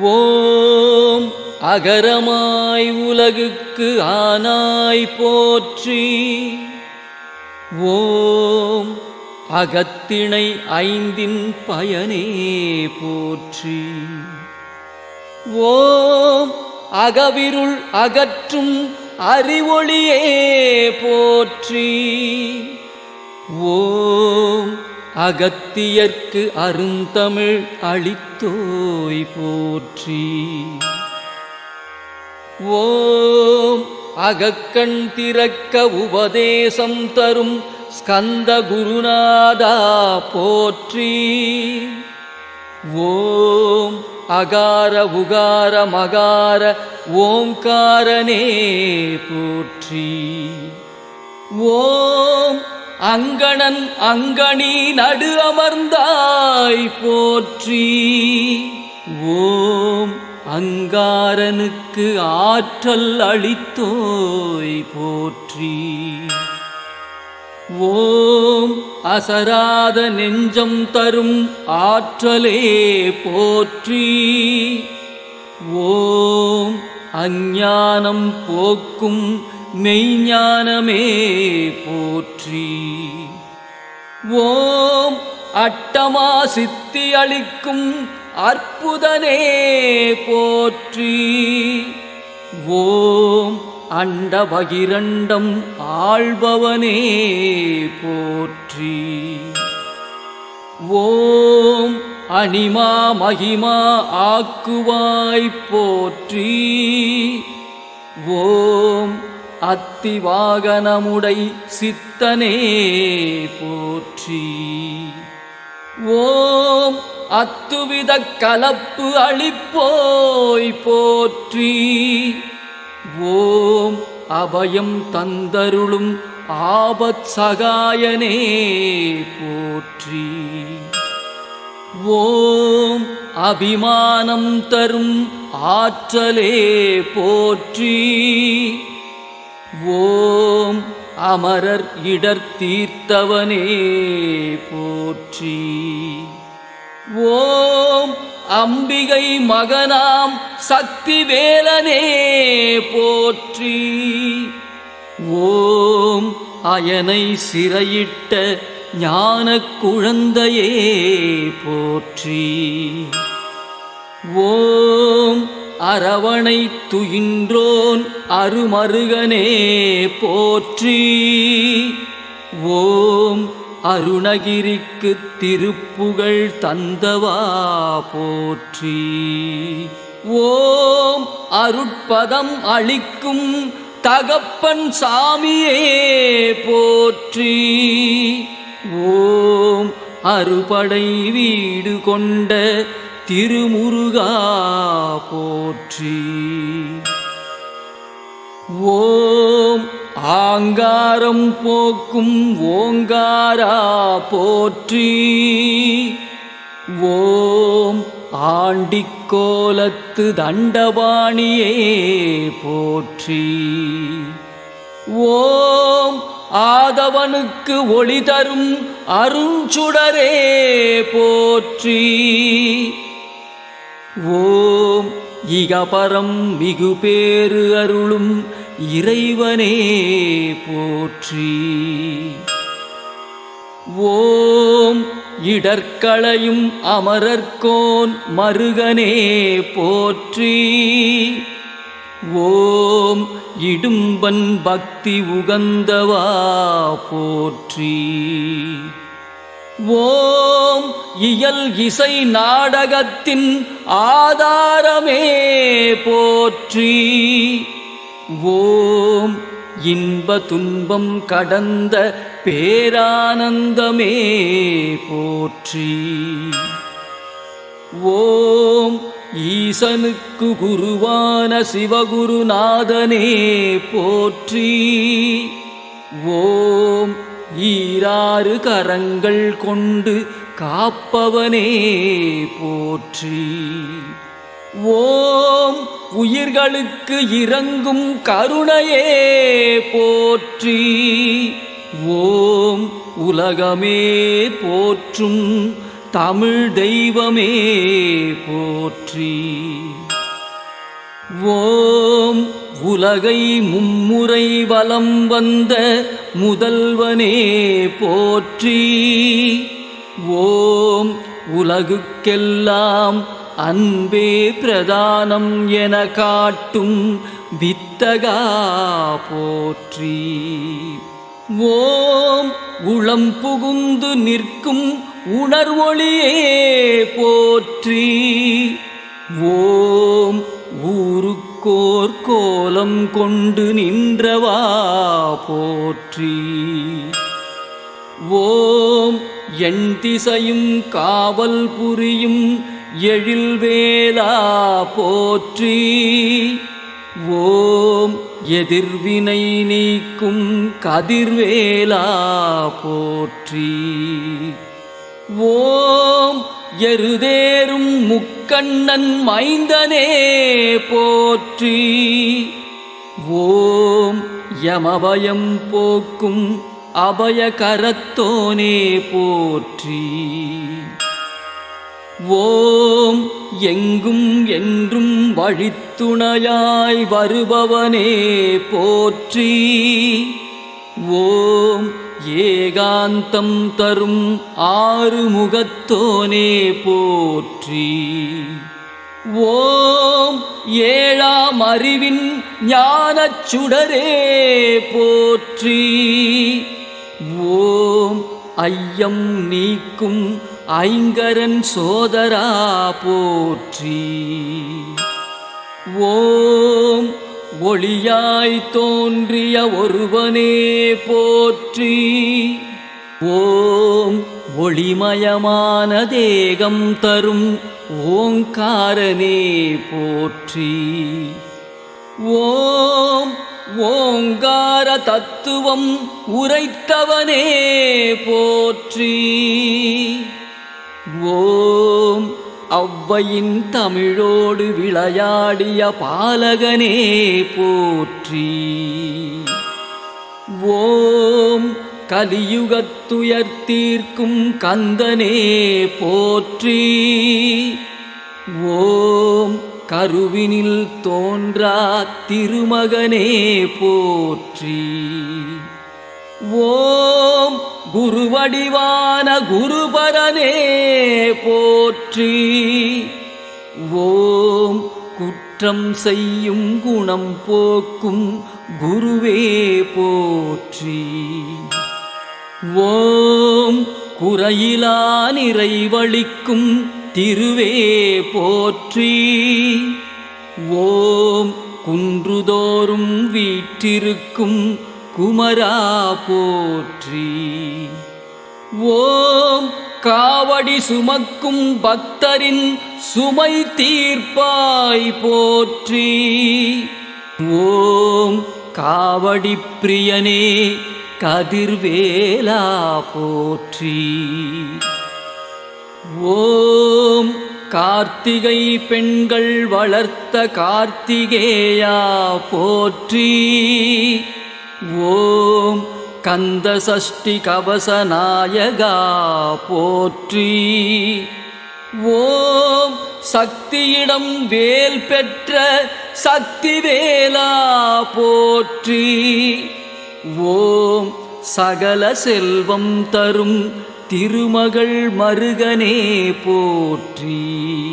ஓம் அகரமாய் உலகுக்கு ஆனாய் போற்றி. ஓம் அகத்திணை ஐந்தின் பயனே போற்றி. ஓம் அகவிருள் அகற்றும் அறிவொளியே போற்றி. ஓம் அகத்தியர்க்கு அருந்தமிழ் அளித்தோய் போற்றி. ஓம் அகக்கண் திறக்க உபதேசம் தரும் ஸ்கந்த குருநாதா போற்றி. ஓம் அகார உகார மகார ஓங்காரனே போற்றி. ஓம் அங்கணன் அங்கணி நடு அமர்ந்தாய் போற்றி. ஓம் அங்காரனுக்கு ஆற்றல் அளித்தோய் போற்றி. ஓம் அசராத நெஞ்சம் தரும் ஆற்றலே போற்றி. ஓம் அஞ்ஞானம் போக்கும் மெய்ஞானமே போற்றி. ஓம் அட்டமா சித்தி அளிக்கும் அற்புதனே போற்றி. ஓம் அண்ட பகிரண்டம் ஆள்பவனே போற்றி. ஓம் அனிமா மகிமா ஆக்குவாய் போற்றி. ஓம் அத்திவாகனமுடை சித்தனே போற்றி. ஓம் அத்துவித கலப்பு அளிப்போய் போற்றி. ஓம் அபயம் தந்தருளும் ஆபத் சகாயனே போற்றி. ஓம் அபிமானம் தரும் ஆற்றலே போற்றி. ஓம் அமரர் இடர் தீர்த்தவனே போற்றி. ஓம் அம்பிகை மகனாம் சக்தி வேலனே போற்றி. ஓம் அயனை சிறையிட்ட ஞான குழந்தையே போற்றி. ஓம் அரவணை துயின்றோன் அருமருகனே போற்றி. ஓம் அருணகிரிக்கு திருப்புகழ் தந்தவா போற்றி. ஓம் அருட்பதம் அளிக்கும் தகப்பன் சாமியே போற்றி. ஓம் அறுபடை வீடு கொண்ட திருமுருகா போற்றி. ஓம் ஆங்காரம் போக்கும் ஓங்காரா போற்றி. ஓம் ஆண்டிக்கோலத்து தண்டபாணியே போற்றி. ஓம் ஆதவனுக்கு ஒளி தரும் அருஞ்சுடரே போற்றி. ஓம் இகபரம் மிகு பேறு அருளும் இறைவனே போற்றி. ஓம் இடர்களையும் அமரர்கோன் மருகனே போற்றி. ஓம் இடும்பன் பக்தி உகந்தவா போற்றி. ஓம் இயல் இசை நாடகத்தின் ஆதாரமே போற்றி. ஓம் இன்ப துன்பம் கடந்த பேரானந்தமே போற்றி. ஓம் ஈசனுக்கு குருவான சிவகுருநாதனே போற்றி. ஓம் ஈராறு கரங்கள் கொண்டு காப்பவனே போற்றி. ஓம் உயிர்களுக்கு இறங்கும் கருணையே போற்றி. ஓம் உலகமே போற்றும் தமிழ் தெய்வமே போற்றி. ஓம் உலகை மும்முறை வலம் வந்த முதல்வனே போற்றி. ஓம் உலகுக்கெல்லாம் அன்பே பிரதானம் என காட்டும் வித்தகா போற்றி. ஓம் உளம் புகுந்து நிற்கும் உணர்வொளியே போற்றி. ஓம் ஊருக்கோர் கோலம் கொண்டு நின்றவா போற்றி. ஓம் எண் திசையும் காவல் புரியும் எழில்வேலா போற்றி. ஓம் எதிர்வினை நீக்கும் கதிர்வேலா போற்றி. ஓம் எருதேரும் முக்கண்ணன் மைந்தனே போற்றி. ஓம் யமபயம் போக்கும் அபய கரத்தோனே போற்றி. ஓம் எங்கும் என்றும் வழித்துணையாய் வருபவனே போற்றி. ஓம் ஏகாந்தம் தரும் ஆறுமுகத்தோனே போற்றி. ஓம் ஏழாம் அறிவின் ஞானச் சுடரே போற்றி. ஓம் ஐயம் நீக்கும் ஐங்கரன் சோதரா போற்றி. ஓம் ஒளியாய் தோன்றிய ஒருவனே போற்றி. ஓம் ஒளிமயமான தேகம் தரும் ஓங்காரனே போற்றி. ஓம் ஓங்கார தத்துவம் உரைத்தவனே போற்றி. ஓம் அவ்வையின் தமிழோடு விளையாடிய பாலகனே போற்றி. ஓம் கலியுகத்துயர் தீர்க்கும் கந்தனே போற்றி. ஓம் கருவினில் தோன்றா திருமகனே போற்றி. ஓம் குருவடிவான குருபரனே போற்றி. ஓம் குற்றம் செய்யும் குணம் போக்கும் குருவே போற்றி. ஓம் குறையிலா நிறைவளிக்கும் திருவே போற்றி. ஓம் குன்றுதோறும் வீற்றிருக்கும் குமரா போற்றி. ஓம் காவடி சுமக்கும் பக்தரின் சுமை தீர்ப்பாய் போற்றி. ஓம் காவடி பிரியனே கதிர்வேலா போற்றி. ஓம் கார்த்திகை பெண்கள் வளர்த்த கார்த்திகேயா போற்றி. ஓம் கந்த சஷ்டி கவசநாயகா போற்றி. ஓம் சக்தியிடம் வேல் பெற்ற சக்தி வேலா போற்றி. ஓம் சகல செல்வம் தரும் திருமகள் மருகனே போற்றி.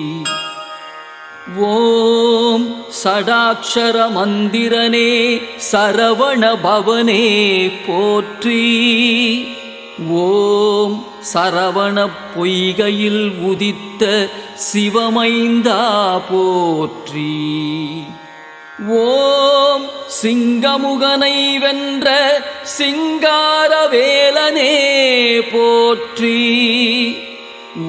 ஓம் சடாட்சர மந்திரனே சரவண பவனே போற்றி. ஓம் சரவண பொய்கையில் உதித்த சிவமைந்தா போற்றி. ஓம் சிங்கமுகனை வென்ற சிங்காரவேலனே போற்றி.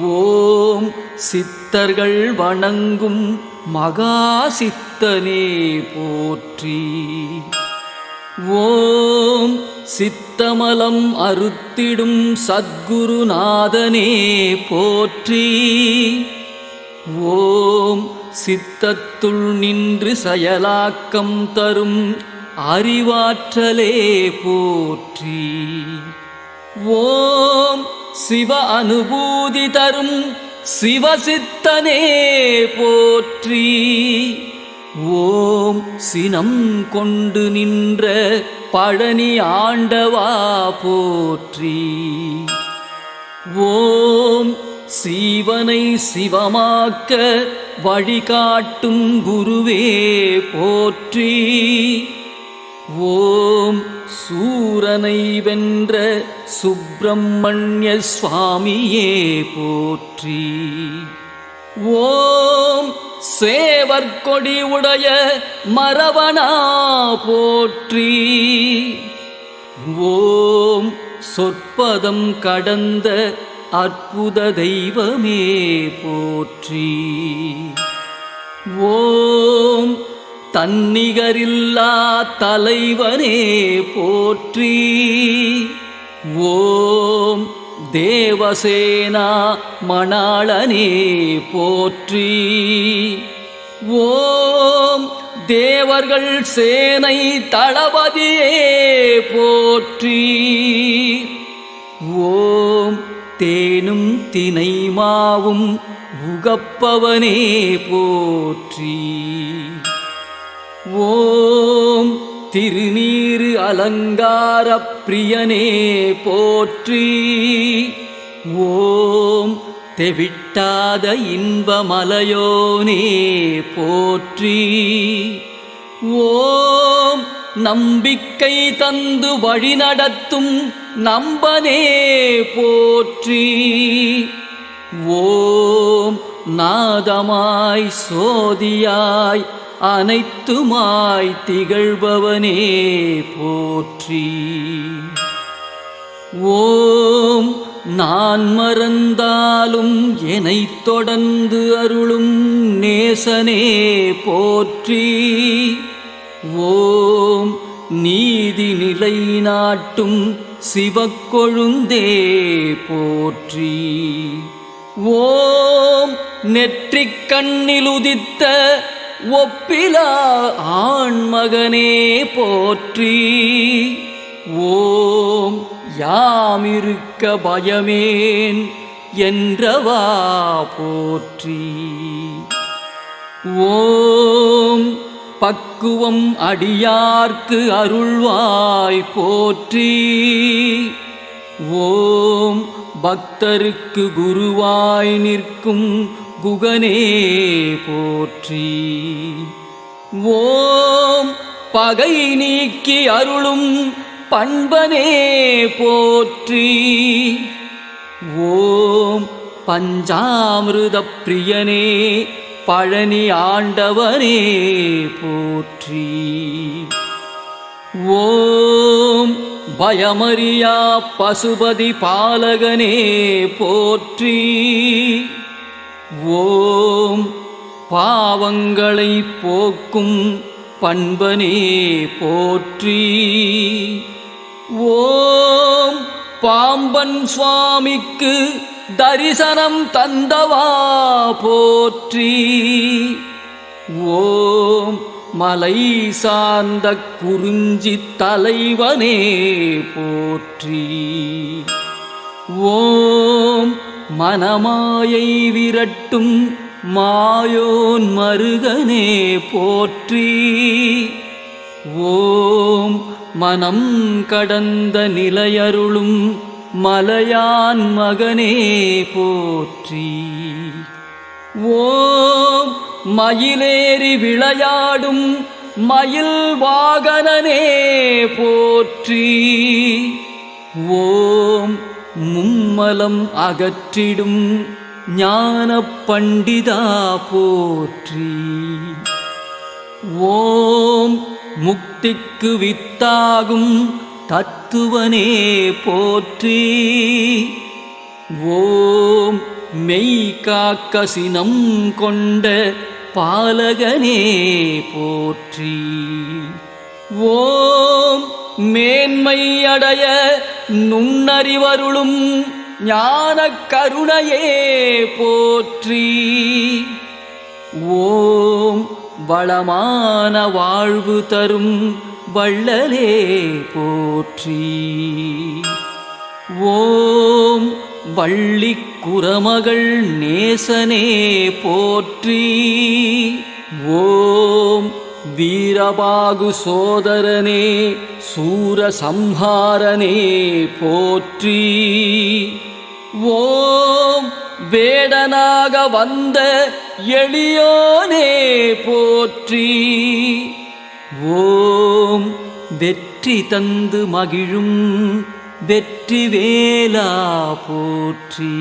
ஓம் சித்தர்கள் வணங்கும் மகாசித்தனே போற்றி. ஓம் சித்தமலம் அறுத்திடும் சத்குருநாதனே போற்றி. ஓம் சித்தத்துள் நின்று செயலாக்கம் தரும் அறிவாற்றலே போற்றி. ஓம் சிவ அனுபூதி தரும் சிவசித்தனே போற்றி. ஓம் சினம் கொண்டு நின்ற பழனி ஆண்டவா போற்றி. ஓம் சீவனை சிவமாக்க வழிகாட்டும் குருவே போற்றி. ஓம் சூரனை வென்ற சுப்பிரமணிய சுவாமியே போற்றி. ஓம் சேவற்கொடி உடைய மரவனா போற்றி. ஓம் சொற்பதம் கடந்த அற்புத தெய்வமே போற்றி. ஓம் தன்னிகரில்லா தலைவனே போற்றி. ஓம் தேவசேனா மணாளனே போற்றி. ஓம் தேவர்கள் சேனை தளபதியே போற்றி. ஓம் தேனும் தினைமாவும் உகப்பவனே போற்றி. ஓம் திருநீரு அலங்கார பிரியனே போற்றி. ஓம் தெவிட்டாத இன்பமலையோனே போற்றி. ஓம் நம்பிக்கை தந்து வழிநடத்தும் நம்பனே போற்றி. ஓம் நாதமாய் சோதியாய் அனைத்துமாய் திகழ்பவனே போற்றி. ஓம் நான் மறந்தாலும் என்னைத் தொடர்ந்து அருளும் நேசனே போற்றி. ஓம் நீதி நிலை நாட்டும் சிவக்கொழுந்தே போற்றி. ஓம் நெற்றிக் கண்ணில் உதித்த ஒப்பிலா ஆண்மகனே போற்றி. ஓம் யாமிருக்க பயமேன் என்றவா போற்றி. ஓம் பக்குவம் அடியார்க்கு அருள்வாய் போற்றி. ஓம் பக்தருக்கு குருவாய் நிற்கும் குகனே போற்றி. ஓம் பகை நீக்கி அருளும் பண்பனே போற்றி. ஓம் பஞ்சாமிருத பிரியனே பழனி ஆண்டவனே போற்றி. ஓம் பயமறியா பசுபதி பாலகனே போற்றி. ஓம் பாவங்களை போக்கும் பண்பனே போற்றி. ஓம் பாம்பன் சுவாமிக்கு தரிசனம் தந்தவா போற்றி. ஓம் மலை சார்ந்த குறிஞ்சி தலைவனே போற்றி. ஓம் மனமாயை விரட்டும் மாயோன் மருகனே போற்றி. ஓம் மனம் கடந்த நிலையருளும் மலையான் மகனே போற்றி. ஓம் மயிலேறி விளையாடும் மயில் வாகனனே போற்றி. ஓம் மும்மலம் அகற்றிடும் ஞான பண்டிதா போற்றி. ஓம் முக்திக்கு வித்தாகும் தத்துவனே போற்றி. ஓம் மெய் காக்க சினம் கொண்ட பாலகனே போற்றி. ஓம் மேன்மையடைய நுண்ணறிவருளும் ஞான கருணையே போற்றி. ஓம் வளமான வாழ்வு தரும் வள்ளலே போற்றி. ஓம் வள்ளி குரமகள் நேசனே போற்றி. ஓம் வீரபாகு சோதரனே சூரசம்ஹாரனே போற்றி. ஓம் வேடனாக வந்த எளியோனே போற்றி. ஓம் வெற்றி தந்து மகிழும் வெற்றி வேலா போற்றி.